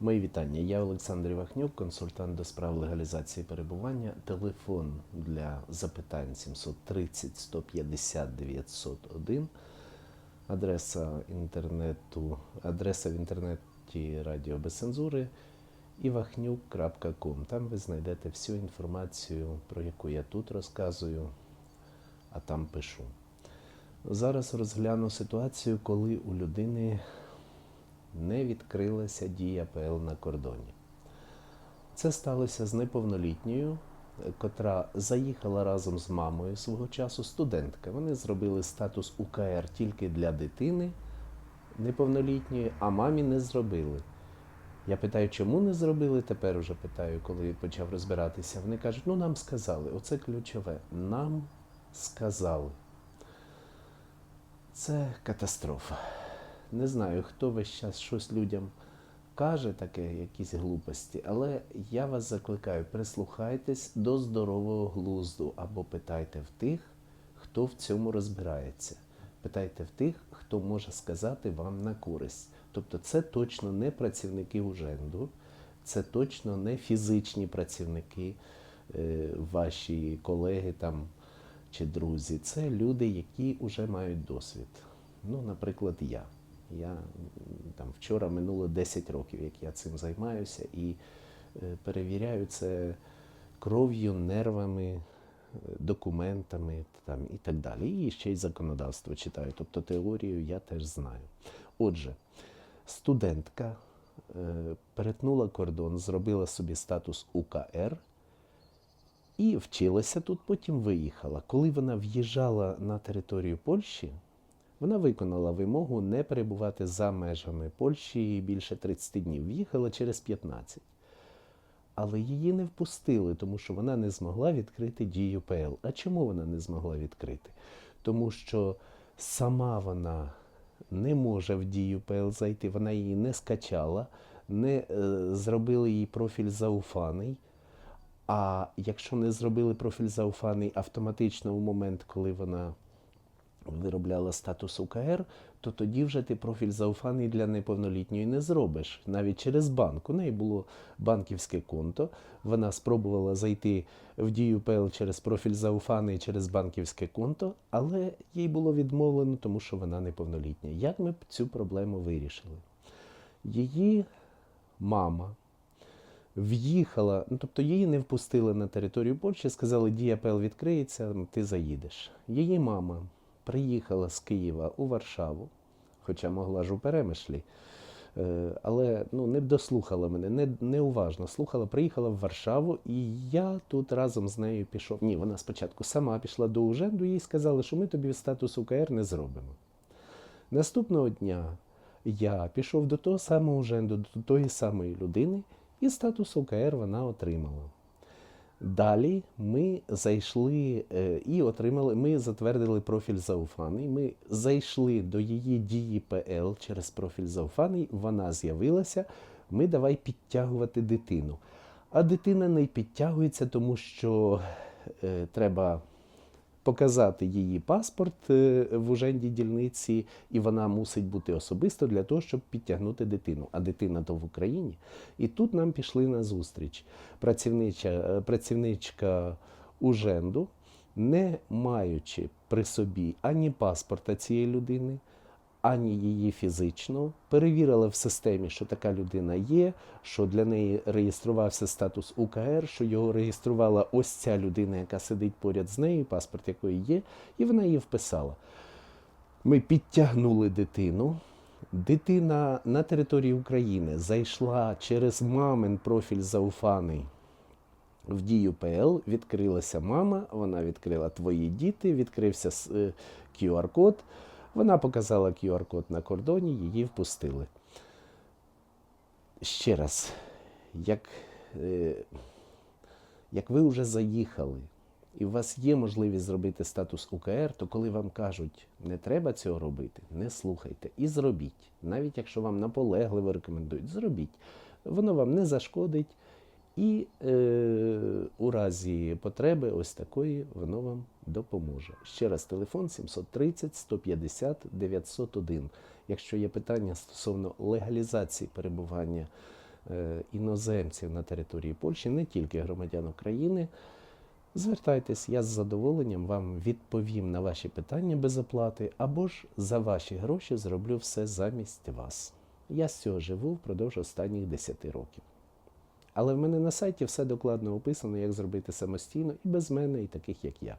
Мої вітання. Я Олександр Івахнюк, консультант до справ легалізації перебування. Телефон для запитань 730 150 901. Адреса інтернету, адреса в інтернеті Радіо без цензури ivahnyuk.com. Там ви знайдете всю інформацію, про яку я тут розказую, а там пишу. Зараз розгляну ситуацію, коли у людини не відкрилася дія ПЛ на кордоні. Це сталося з неповнолітньою, котра заїхала разом з мамою свого часу, студентка. Вони зробили статус УКР тільки для дитини неповнолітньої, а мамі не зробили. Я питаю, чому не зробили? Тепер уже питаю, коли почав розбиратися. Вони кажуть, ну нам сказали, оце ключове. Нам сказали. Це катастрофа. Не знаю, хто весь час щось людям каже, таке, якісь глупості, але я вас закликаю, прислухайтесь до здорового глузду або питайте в тих, хто в цьому розбирається. Питайте в тих, хто може сказати вам на користь. Тобто це точно не працівники уженду, це точно не фізичні працівники, е, ваші колеги там чи друзі. Це люди, які вже мають досвід. Ну, наприклад, я. Я там вчора минуло 10 років, як я цим займаюся, і е, перевіряю це кров'ю, нервами, е, документами там, і так далі. І ще й законодавство читаю. Тобто теорію я теж знаю. Отже, студентка е, перетнула кордон, зробила собі статус УКР і вчилася тут, потім виїхала. Коли вона в'їжджала на територію Польщі, вона виконала вимогу не перебувати за межами Польщі більше 30 днів. В'їхала через 15. Але її не впустили, тому що вона не змогла відкрити дію ПЛ. А чому вона не змогла відкрити? Тому що сама вона не може в дію ПЛ зайти, вона її не скачала, не е, зробили їй профіль зауфаний. А якщо не зробили профіль зауфаний автоматично у момент, коли вона виробляла статус УКР, то тоді вже ти профіль зауфаний для неповнолітньої не зробиш. Навіть через банк. У неї було банківське конто. Вона спробувала зайти в дію ПЛ через профіль зауфаний через банківське конто, але їй було відмовлено, тому що вона неповнолітня. Як ми б цю проблему вирішили? Її мама в'їхала, ну тобто її не впустили на територію Польщі, сказали, дія ПЛ відкриється, ти заїдеш. Її мама приїхала з Києва у Варшаву, хоча могла ж у перемишлі, е, але ну, не дослухала мене, не, неуважно слухала, приїхала в Варшаву, і я тут разом з нею пішов. Ні, вона спочатку сама пішла до Уженду, їй сказали, що ми тобі статус УКР не зробимо. Наступного дня я пішов до того самого Уженду, до тої самої людини, і статус УКР вона отримала. Далі ми зайшли е, і отримали, ми затвердили профіль Зауфаний. Ми зайшли до її дії ПЛ через профіль Зауфаний, вона з'явилася. Ми давай підтягувати дитину. А дитина не підтягується, тому що е, треба показати її паспорт е, в уженді дільниці, і вона мусить бути особисто для того, щоб підтягнути дитину. А дитина то в Україні. І тут нам пішли на зустріч. Працівнича, е, працівничка уженду, не маючи при собі ані паспорта цієї людини, ані її фізично, перевірила в системі, що така людина є, що для неї реєструвався статус УКР, що його реєструвала ось ця людина, яка сидить поряд з нею, паспорт якої є, і вона її вписала. Ми підтягнули дитину. Дитина на території України зайшла через мамин профіль зауфаний в дію ПЛ, відкрилася мама, вона відкрила твої діти, відкрився е, QR-код. Вона показала QR-код на кордоні, її впустили. Ще раз, як, е, як ви вже заїхали, і у вас є можливість зробити статус УКР, то коли вам кажуть, не треба цього робити, не слухайте і зробіть. Навіть якщо вам наполегливо рекомендують, зробіть. Воно вам не зашкодить, і е, у разі потреби ось такої воно вам допоможе. Ще раз, телефон 730 150 901. Якщо є питання стосовно легалізації перебування е, іноземців на території Польщі, не тільки громадян України. Звертайтесь, я з задоволенням вам відповім на ваші питання без оплати, або ж за ваші гроші зроблю все замість вас. Я з цього живу впродовж останніх 10 років. Але в мене на сайті все докладно описано, як зробити самостійно і без мене, і таких як я.